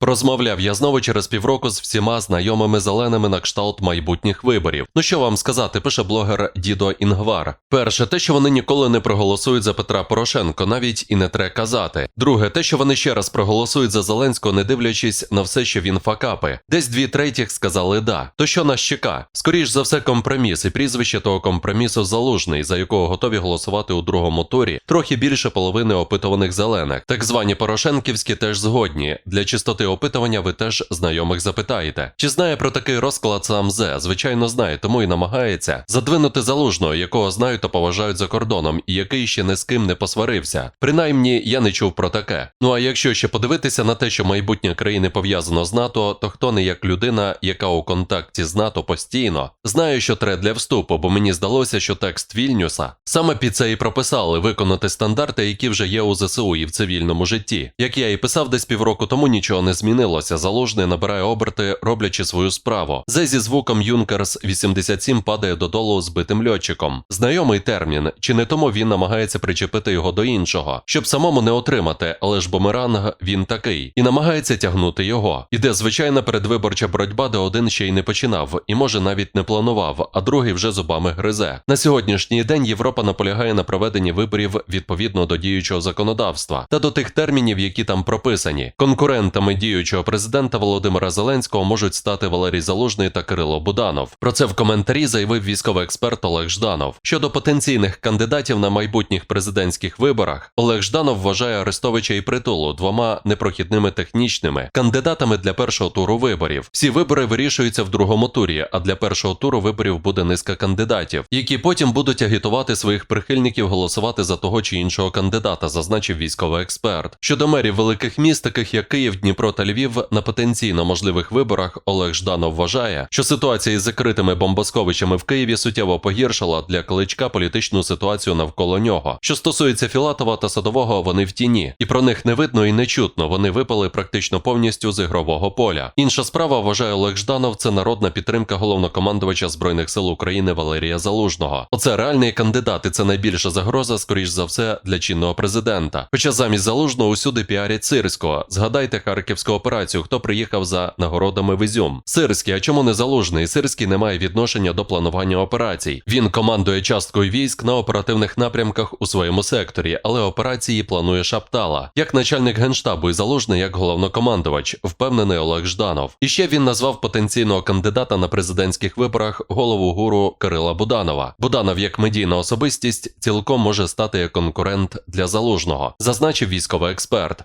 Розмовляв я знову через півроку з всіма знайомими зеленими на кшталт майбутніх виборів. Ну що вам сказати, пише блогер Дідо Інгвар. Перше, те, що вони ніколи не проголосують за Петра Порошенко, навіть і не треба казати. Друге, те, що вони ще раз проголосують за Зеленського, не дивлячись на все, що він факапи. Десь дві третіх сказали да. То що нас чека? Скоріш за все, компроміс, і прізвище того компромісу залужний, за якого готові голосувати у другому турі, трохи більше половини опитуваних зелених. Так звані Порошенківські теж згодні. Для чистоти опитування ви теж знайомих запитаєте. Чи знає про такий розклад сам Зе? Звичайно, знає, тому і намагається задвинути залужного, якого знають та поважають за кордоном, і який ще ні з ким не посварився. Принаймні, я не чув про таке. Ну а якщо ще подивитися на те, що майбутнє країни пов'язано з НАТО, то хто не як людина, яка у контакті з НАТО постійно, знає, що треба для вступу, бо мені здалося, що текст Вільнюса саме під це і прописали виконати стандарти, які вже є у ЗСУ і в цивільному житті. Як я і писав десь півроку тому, нічого не змінилося. Залужний набирає оберти, роблячи свою справу. Зе зі звуком Юнкерс 87 падає додолу збитим льотчиком. Знайомий термін, чи не тому він намагається причепити його до іншого, щоб самому не отримати, але ж бумеранг він такий, і намагається тягнути його. Іде звичайна передвиборча боротьба, де один ще й не починав, і може навіть не планував, а другий вже зубами гризе. На сьогоднішній день Європа наполягає на проведенні виборів відповідно до діючого законодавства та до тих термінів, які там прописані. Конкурентами діючого президента Володимира Зеленського можуть стати Валерій Залужний та Кирило Буданов. Про це в коментарі заявив військовий експерт Олег Жданов. Щодо потенційних кандидатів на майбутніх президентських виборах, Олег Жданов вважає Арестовича і притулу двома непрохідними технічними кандидатами для першого туру виборів. Всі вибори вирішуються в другому турі, а для першого туру виборів буде низка кандидатів, які потім будуть агітувати своїх прихильників голосувати за того чи іншого кандидата, зазначив військовий експерт. Щодо мерів великих міст, таких як Київ, Дніпро та Львів, на потенційно можливих виборах Олег Жданов вважає, що ситуація із закритими бомбосховищами в Києві суттєво погіршила для Кличка політичну ситуацію навколо нього. Що стосується Філатова та Садового, вони в тіні, і про них не видно і не чутно. Вони випали практично повністю з ігрового поля. Інша справа вважає Олег Жданов. Це народна підтримка головнокомандувача збройних сил України Валерія Залужного. Оце реальний кандидат, і це найбільша загроза, скоріш за все, для чинного президента. Хоча замість залужного усюди піарять Сирського. Згадайте харківську операцію, хто приїхав за нагородами в Ізюм. Сирський, а чому не залужний? Сирський не має відношення до планування операцій. Він командує часткою військ на оперативних напрямках у своєму секторі, але операції планує Шаптала. Як начальник генштабу і залужний як головнокомандувач, впевнений Олег Жданов. І ще він назвав потенційного кандидата на президентських виборах голову гуру Кирила Буданова. Буданов як медійна особистість цілком може стати як конкурент для залужного, зазначив військовий експерт.